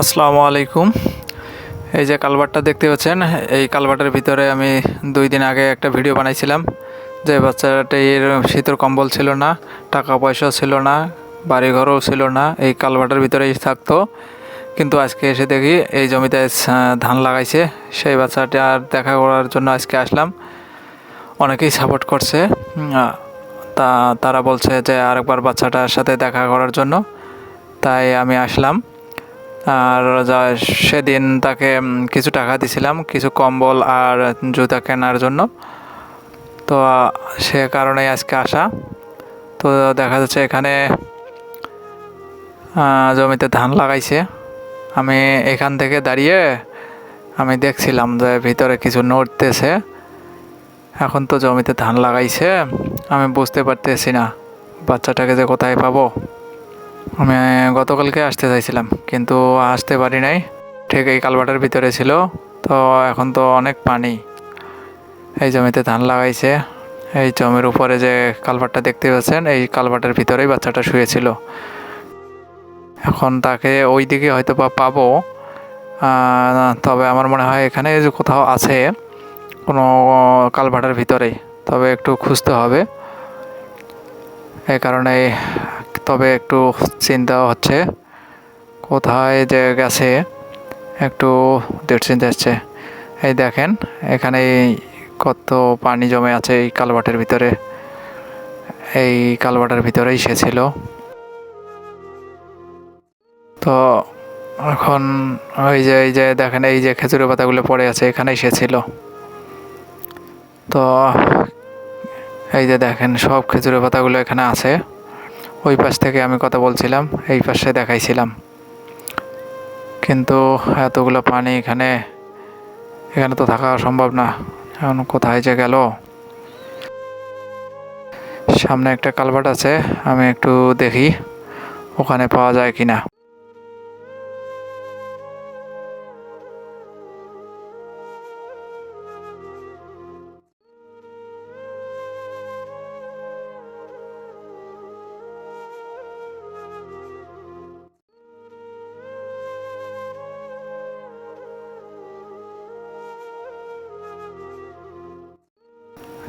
আসসালামু আলাইকুম। এই যে কালভারটা দেখতে পাচ্ছেন, এই কালভারটার ভিতরে আমি দুই দিন আগে একটা ভিডিও বানাইছিলাম যে বাচ্চাটির শীতের কম্বল ছিল না, টাকা পয়সা ছিল না, বাড়িঘরও ছিল না, এই কালভারটার ভিতরেই থাকতো। কিন্তু আজকে এসে দেখি এই জমিতে ধান লাগাইছে, সেই বাচ্চাটা আর দেখা করার জন্য আজকে আসলাম। অনেকেই সাপোর্ট করছে তা, তারা বলছে যে আরেকবার বাচ্চাটার সাথে দেখা করার জন্য, তাই আমি আসলাম। আর যা সেদিন তাকে কিছু টাকা দিছিলাম, কিছু কম্বল আর জুতা কেনার জন্য। তো সে কারণে আজকে আসা। তো দেখা যাচ্ছে এখানে জমিতে ধান লাগাইছে। আমি এখান থেকে দাঁড়িয়ে আমি দেখছিলাম যে ভিতরে কিছু নড়তেছে। এখন তো জমিতে ধান লাগাইছে, আমি বুঝতে পারতেছি না, বাচ্চাটাকে যে কোথায় পাবো। আমি গতকালকে আসতে চাইছিলাম, কিন্তু আসতে পারি নাই। ঠিক এই কালভার্টের ভিতরে ছিল, তো এখন তো অনেক পানি। এই জমিতে ধান লাগাইছে। এই জমির উপরে যে কালভারটা দেখতে পাচ্ছেন, এই কালভার্টের ভিতরেই বাচ্চাটা শুয়েছিল। এখন তাকে ওই দিকে হয়তো বা পাবো। তবে আমার মনে হয় এখানে যে কোথাও আছে, কোনো কালভার্টের ভিতরেই তবে একটু খুঁজতে হবে। এই কারণে তবে একটু চিন্তা হচ্ছে, কোথায় যে গেছে, একটু দুশ্চিন্তা আসছে এই দেখেন, এখানে কত পানি জমে আছে এই কালভার্টের ভিতরে। এই কালভার্টের ভিতরেই সে ছিল তো এখন ওই যে, এই যে দেখেন, এই যে খেজুরের পাতাগুলো পড়ে আছে এখানেই সে ছিল তো এই যে দেখেন, সব খেজুরের পাতাগুলো এখানে আছে। ওই পাশ থেকে আমি কথা বলছিলাম, এই পাশে দেখাইছিলাম। কিন্তু এতগুলো পানি এখানে এখানে তো থাকা সম্ভব না। এখন কোথায় যে গেল? সামনে একটা কালভার্ট আছে, আমি একটু দেখি ওখানে পাওয়া যায় কি না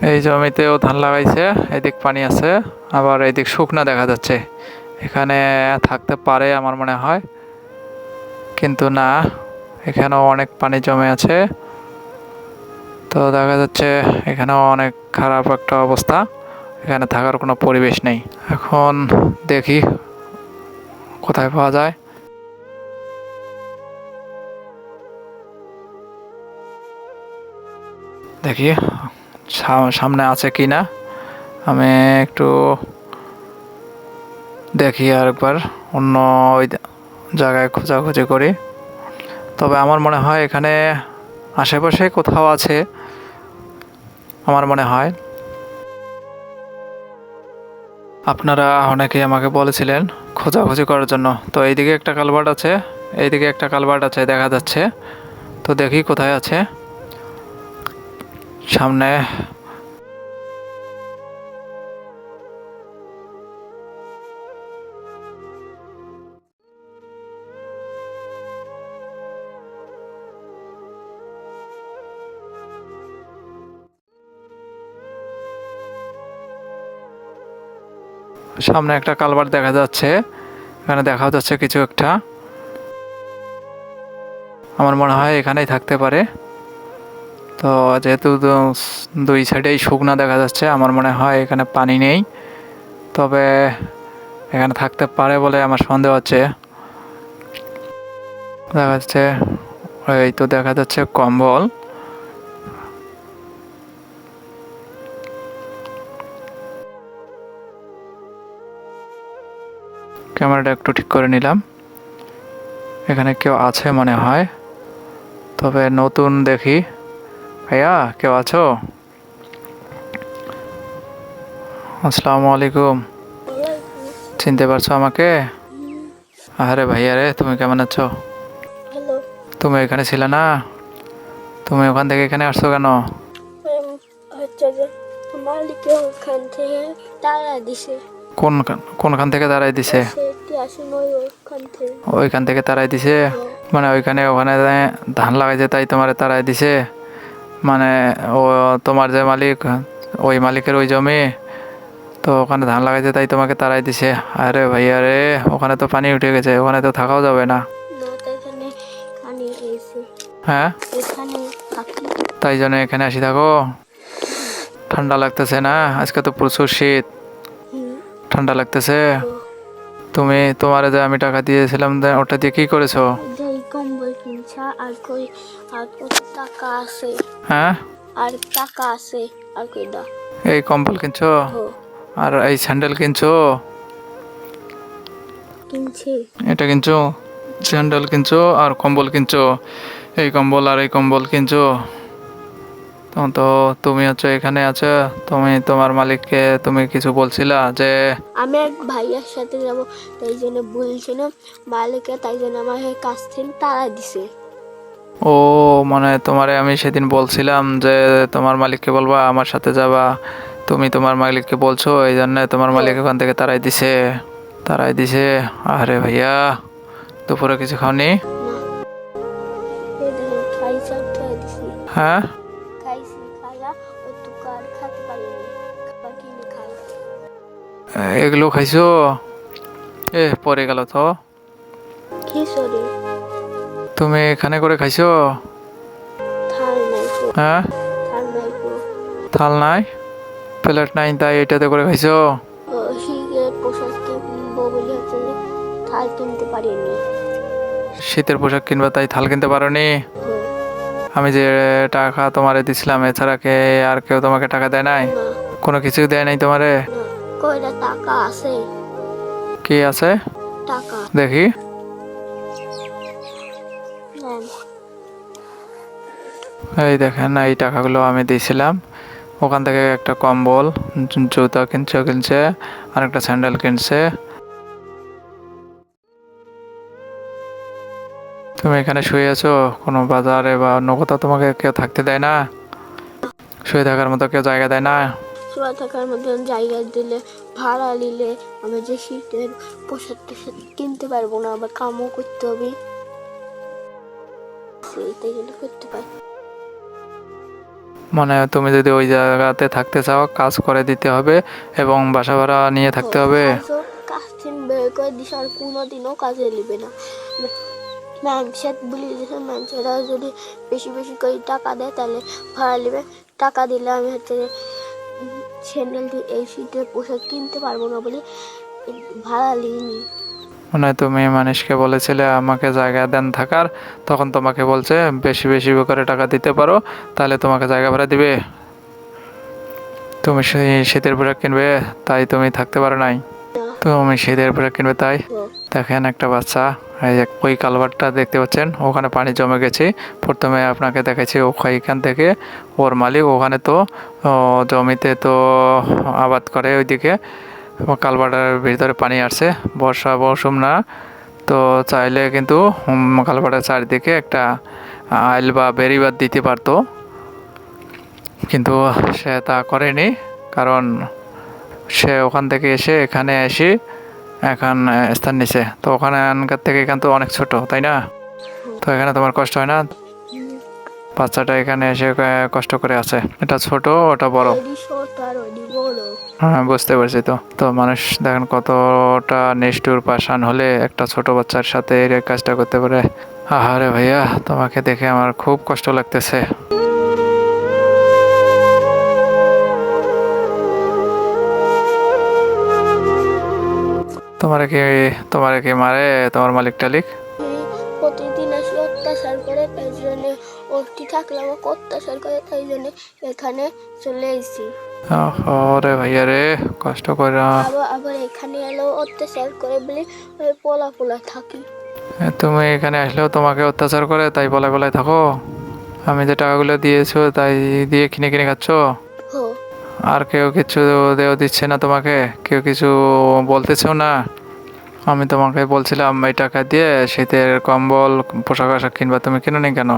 এই জমিতেও ধান লাগাইছে, এদিক পানি আছে, আবার এদিক শুকনা দেখা যাচ্ছে। এখানে থাকতে পারে আমার মনে হয়, কিন্তু না, এখানেও অনেক পানি জমে আছে। তো দেখা যাচ্ছে এখানেও অনেক খারাপ একটা অবস্থা, এখানে থাকার কোনো পরিবেশ নেই। এখন দেখি কোথায় পাওয়া যায়। দেখি। সামনে আছে কি না আমি একটু দেখি আরেকবার। অন্য ওই জায়গায় খোঁজাখুঁজি করি। তবে আমার মনে হয় এখানে আশেপাশে কোথাও আছে, আমার মনে হয়। আপনারা অনেকেই আমাকে বলেছিলেন খোঁজাখুঁজি করার জন্য। তো এইদিকে একটা কালভার্ট আছে, এইদিকে একটা কালভার্ট আছে, দেখা যাচ্ছে। তো দেখি কোথায় আছে। সামনে। সামনে একটা কালভার দেখা যাচ্ছে। এখানে দেখা যাচ্ছে কিছু একটা। আমার মনে হয় এখানেই থাকতে পারে। তো যেহেতু দুই সাইডেই শুকনা দেখা যাচ্ছে, আমার মনে হয় এখানে পানি নেই। তবে এখানে থাকতে পারে বলে আমার সন্দেহ হচ্ছে। দেখা যাচ্ছে, এই তো দেখা যাচ্ছে কম্বল। ক্যামেরাটা একটু ঠিক করে নিলাম। এখানে কেউ আছে মনে হয়। তবে নতুন দেখি। ভাইয়া কেউ আছো? আসসালামু আলাইকুম। চিনতে পারছ আমাকে? আরে ভাইয়া রে তুমি কেমন আছো? তুমি এখানে ছিলে না? তুমি ওখান থেকে এখানে আসছো কেন? কোন কোনখান থেকে তারাই দিছে? ওইখান থেকে তারাই দিছে? মানে ওইখানে ওখানে ধান লাগাইছে তাই তোমার তারাই দিছে? মানে ও তোমার যে মালিক ওই মালিকের ওই জমি তো ওখানে ধান লাগাইছে তাই তোমাকে তারাই দিছে। আরে ভাইয়া রে ওখানে তো পানি উঠে গেছে ওখানে তো থাকাও যাবে না। হ্যাঁ? তাই জন্য এখানে আসি থাকো। ঠান্ডা লাগতেছে না? আজকে তো প্রচুর শীত। ঠান্ডা লাগতেছে? তুমি তোমার যে আমি টাকা দিয়েছিলাম ওটা দিয়ে কি করেছ? কিনছা আর কই আর কত টাকা আছে? হ্যাঁ? আর টাকা আছে আর কইটা এই কম্বল কিনছো? আর এই স্যান্ডেল কিনছো? কিনছি। এটা কিনছো? স্যান্ডেল কিনছো? আর কম্বল কিনছো? এই কম্বল আর এই কম্বল কিনছো? তখন তো তুমি হচ্ছে এখানে আছো। তুমি তোমার মালিককে তুমি কিছু বলছিলা যে আমি এক ভাইয়ার সাথে যাব তাই জন্য বলছিলাম মালিকে তাই জন্য আমার কাছ থেকে তারা দিছে। ও মানে তোমারে আমি সেদিন বলছিলাম যে তোমার মালিককে বলবা আমার সাথে যাবা। তুমি তোমার মালিককে বলছো এই জন্য তোমার মালিক ওখান থেকে তারাই দিছে তারাই দিছে। আরে ভাইয়া দুপুরে কিছু খাওনি? হ্যাঁ? এগুলো খাইছো? এ পরে গেল তো। কি সরি? তুমি এখানে করে খাইছো? হ্যাঁ? থাল নাই? প্লেট নাই তাই এটাতে করে খাইছো? শীতের পোশাক কিনবো তাই থাল কিনতে পারোনি? আমি যে টাকা তোমারে দিছিলাম এছাড়া কে আর কেউ তোমাকে টাকা দেয় নাই? কোনো কিছু দেয় নাই তোমারে? টাকা আছে? কি আছে? টাকা। দেখি। এই দেখেন, এই টাকাগুলো আমি দিয়েছিলাম। ওখান থেকে একটা কম্বল, জুতা কিনছে কিনছে আর একটা স্যান্ডেল কিনছে। তুমি এখানে শুয়ে আছো? কোনো বাজারে বা অন্য কোথাও তোমাকে কেউ থাকতে দেয় না? শুয়ে থাকার মতো কেউ জায়গা দেয় না? শোয়া থাকার মতন জায়গা দিলে, ভাড়া নিলে আমি যে শীতের পোশাক টোশাক কিনতে পারব না, আবার কামও করতে হবে। করতে পারি মানে তুমি যদি ওই জায়গাতে থাকতে চাও কাজ করে দিতে হবে এবং বাসা ভাড়া নিয়ে থাকতে হবে। দিস আর কোনোদিনও কাজে নেবে না। ম্যানসেট বলে দিছে ম্যানসেটরা যদি বেশি বেশি করে টাকা দেয় তাহলে ভাড়া নেবে। টাকা দিলে আমি হচ্ছে যে স্যান্ডেল এই শীতের পোশাক কিনতে পারব না বলে ভাড়া নিইনি। মানে তুমি মানুষকে বলেছিলে, আমাকে জায়গা দেন থাকার। তখন তোমাকে বলছে, বেশি বেশি করে টাকা দিতে পারো, তাহলে তোমাকে জায়গা ভাড়া দিবে। তুমি শীতের পোশাক কিনবে, তাই তুমি থাকতে পারো নাই। তুমি শীতের পোশাক কিনবে, তাই? দেখেন একটা বাচ্চা, এই যে ওই কালভারটা দেখতে পাচ্ছেন, ওখানে পানি জমে গেছে। প্রথমে আপনাকে দেখাচ্ছি ওখান থেকে ওর মালিক, ওখানে তো জমিতে তো আবাদ করে ওইদিকে। কালভার্টের ভিতরে পানি আসছে বর্ষা মৌসুম না। তো চাইলে কিন্তু উম, কালভার্টের চারিদিকে একটা আইল বা বেরিবাদ দিতে পারতো। কিন্তু সে তা করেনি কারণ সে ওখান থেকে এসে এখানে এসে এখন স্থান নিছে। তো ওখানকার থেকে এখান তো অনেক ছোট তাই না? তো এখানে তোমার কষ্ট হয় না? বাচ্চাটা এখানে এসে কষ্ট করে আছে। এটা ছোট ওটা বড়। হ্যাঁ বুঝতে পারছি তো। তো মানুষ দেখেন কতটা নিষ্ঠুর, পাষাণ হলে একটা ছোট বাচ্চার সাথে এই কাজটা করতে পারে। আহারে ভাইয়া, তোমাকে দেখে আমার খুব কষ্ট লাগতেছে। তোমার কি তোমার কি মারে তোমার মালিক টালিক প্রতিদিন আসি অত্যাচার করে, তাই জন্য ওটি থাকলে আমাকে অত্যাচার করে, তাই জন্য এখানে চলে এসেছি। ওরে ভাইয়া রে কষ্ট করে আবার আবার এখানে এলেও অত্যাচার করে বলে পোলা পোলা থাকি। তুমি এখানে আসলেও তোমাকে অত্যাচার করে তাই বলে বলে থাকো। আমি যে টাকাগুলো দিয়েছ তাই দিয়ে কিনে কিনে খাচ্ছ? আর কেউ কিছু দেও দিচ্ছে না তোমাকে? কেউ কিছু বলতেছেও না? আমি তোমাকে বলছিলাম এই টাকা দিয়ে শীতের কম্বল পোশাক আশাক কিনবা তুমি কিনো নি কেন?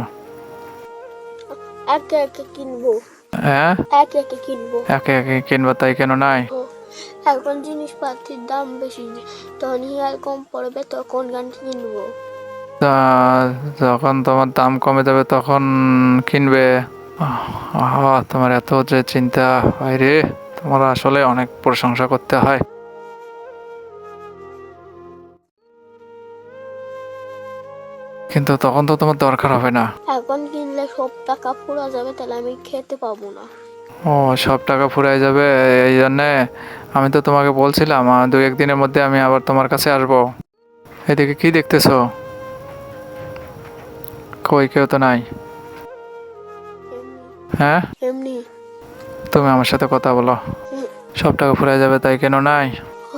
একে একে কিনবো। হ্যাঁ? একে একে কিনবো। একে একে কিনবা তাই কেন নাই? এখন জিনিসপাতির দাম বেশি তখন হিয়ার কম পড়বে তখন গান কিনবো। তা যখন তোমার দাম কমে যাবে তখন কিনবে। তোমার এত যে চিন্তা বাইরে তোমার আসলে অনেক প্রশংসা করতে হয়। কিন্তু তখন তো তোমার দরকার হবে না। এখন কিনলে সব টাকা পুরো যাবে তাহলে আমি খেতে পাবো না। ও সব টাকা ফুরাই যাবে এই জন্যে আমি তো তোমাকে বলছিলাম আহ, দু একদিনের মধ্যে আমি আবার তোমার কাছে আসব। এদিকে কি দেখতেছো? কই কেউ তো নাই। হ্যাঁ? এমনি। তুমি আমার সাথে কথা বলো। হুম, সব টাকা ফুরাই যাবে তাই কেন নাই? হ,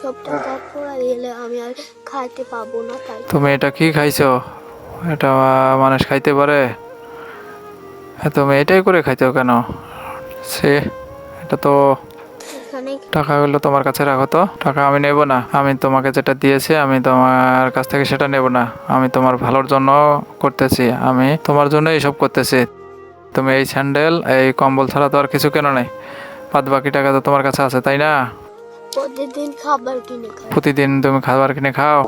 সব টাকা পুরো গেলে আমি আর খাইতে পাবো না তাই। তুমি এটা কি খাইছো? এটা মানুষ খাইতে পারে? হ্যাঁ, তুমি এটাই করে খাইছো কেন? সে এটা তো টাকাগুলো তোমার কাছে রাখো তো। টাকা আমি নেব না। আমি তোমাকে যেটা দিয়েছি আমি তোমার কাছ থেকে সেটা নেব না। আমি তোমার ভালোর জন্য করতেছি। আমি তোমার জন্য এইসব করতেছি। তুমি এই স্যান্ডেল এই কম্বল ছাড়া তো আর কিছু কেন নেই? বাদ বাকি টাকা তো তোমার কাছে আছে তাই না? প্রতিদিন খাবার কিনে খাই। প্রতিদিন তুমি খাবার কিনে খাও?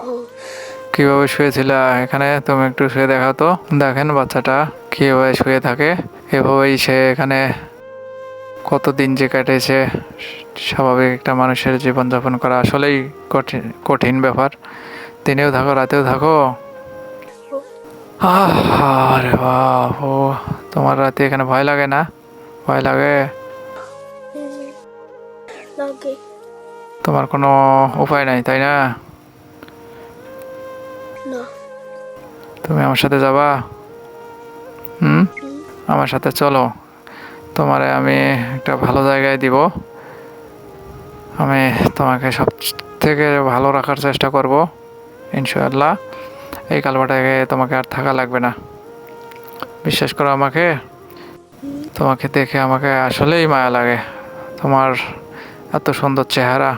কীভাবে শুয়েছিল এখানে? তুমি একটু শুয়ে দেখাও তো। দেখেন বাচ্চাটা কীভাবে শুয়ে থাকে। এভাবেই সে এখানে কতদিন যে কাটেছে স্বাভাবিক একটা মানুষের জীবনযাপন করা আসলেই কঠিন কঠিন ব্যাপার। দিনেও থাকো রাতেও থাকো। আহ, আরে ও তোমার রাতে এখানে ভয় লাগে না? ভয় লাগে? তোমার কোনো উপায় নাই তাই না? তুমি আমার সাথে যাবা? হুম? হুম, আমার সাথে চলো। তোমারে আমি একটা ভালো জায়গায় দিব। আমি তোমাকে সব থেকে ভালো রাখার চেষ্টা করব ইনশাআল্লাহ। এই কালবাটাকে তোমাকে আর থাকা লাগবে না। বিশ্বাস করো আমাকে? তোমাকে দেখে আমাকে আসলেই মায়া লাগে। তোমার এত সুন্দর চেহারা।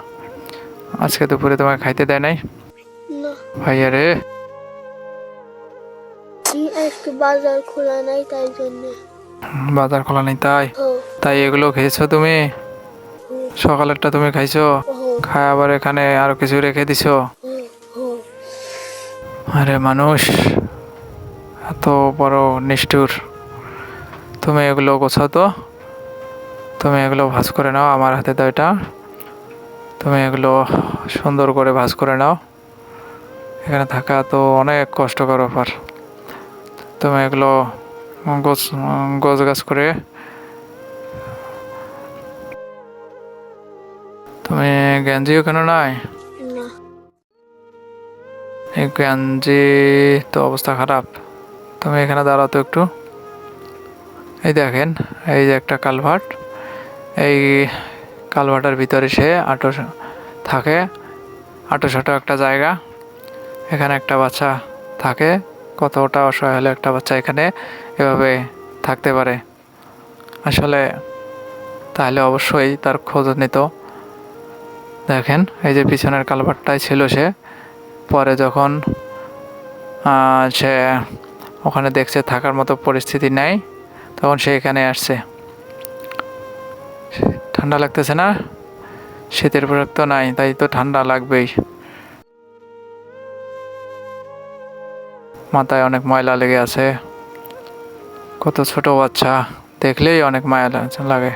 আজকে দুপুরে তোমাকে খাইতে দেয় নাই? ভাইয়া রে। আজকে বাজার খোলা নাই তাই জন্য। বাজার খোলা নেই তাই? তাই এগুলো খেয়েছো তুমি? সকালেরটা তুমি খাইছো? খায় আবার এখানে আরও কিছু রেখে দিছো? আরে মানুষ এত বড় নিষ্ঠুর। তুমি এগুলো গোছাও তো। তুমি এগুলো ভাজ করে নাও আমার হাতে দাও এটা। তুমি এগুলো সুন্দর করে ভাজ করে নাও। এখানে থাকা তো অনেক কষ্টকর ব্যাপার। তুমি এগুলো গোছ গোছ গাছ করে তুমি গেঞ্জিও কেন নাই? এই গেঞ্জি তো অবস্থা খারাপ। তুমি এখানে দাঁড়াও তো একটু। এই দেখেন এই যে একটা কালভার্ট। এই কালভার্টের ভিতরে সে আটো থাকে। আটো সাটো একটা জায়গা। এখানে একটা বাচ্চা থাকে। কতটা অসহায় হলে একটা বাচ্চা এখানে এভাবে থাকতে পারে। আসলে তাহলে অবশ্যই তার খোঁজ নিত। দেখেন, এই যে পিছনের কালভার্টটাই ছিল সে। পরে যখন সে ওখানে দেখছে থাকার মতো পরিস্থিতি নাই, তখন সে এখানে আসছে। ঠান্ডা লাগতেছে না? শীতের পোশাক তো নাই, তাই তো ঠান্ডা লাগবেই। মাথায় অনেক ময়লা লেগে আছে। কত ছোট বাচ্চা, দেখলেই অনেক মায়া লাগে।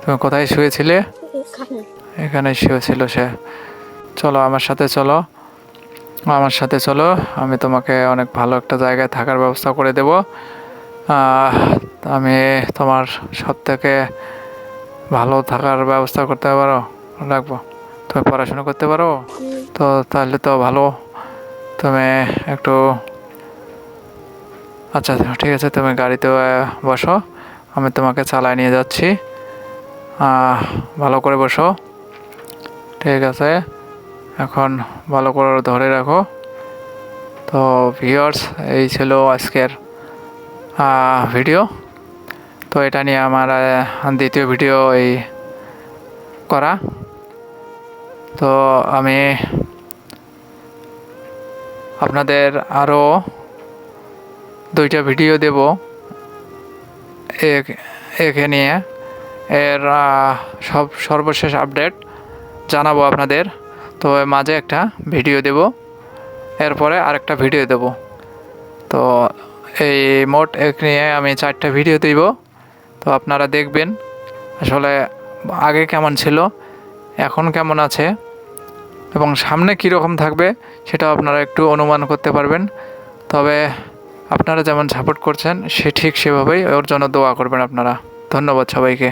তুমি কোথায় শুয়েছিলে? এখানে শুয়েছিল সে। চলো আমার সাথে চলো। আমার সাথে চলো, আমি তোমাকে অনেক ভালো একটা জায়গায় থাকার ব্যবস্থা করে দেব। আমি তোমার সব থেকে ভালো থাকার ব্যবস্থা করতে পারো, রাখব। তুমি পড়াশোনা করতে পারো? তো তাহলে তো ভালো। তুমি একটু আচ্ছা ঠিক আছে, তুমি গাড়িতে বসো। আমি তোমাকে চালায় নিয়ে যাচ্ছি। ভালো করে বসো। ঠিক আছে, এখন ভালো করে ধরে রাখো। তো ভিউয়ার্স এই ছিল আজকের ভিডিও তো এটা নিয়ে আমার দ্বিতীয় ভিডিও এই করা। তো আমি আপনাদের আরও দুইটা ভিডিও দেব এক নিয়ে। এর সব সর্বশেষ আপডেট জানাব আপনাদের। তো মাঝে একটা ভিডিও দেব, এরপরে আরেকটা ভিডিও দেব। তো এই মোট এক নিয়ে আমি চারটা ভিডিও দিব। তো আপনারা দেখবেন আসলে আগে কেমন ছিল, এখন কেমন আছে এবং সামনে কীরকম থাকবে সেটাও আপনারা একটু অনুমান করতে পারবেন। তবে আপনারা যেমন সাপোর্ট করছেন সে ঠিক সেভাবেই ওর জন্য দোয়া করবেন আপনারা। ধন্যবাদ সবাইকে।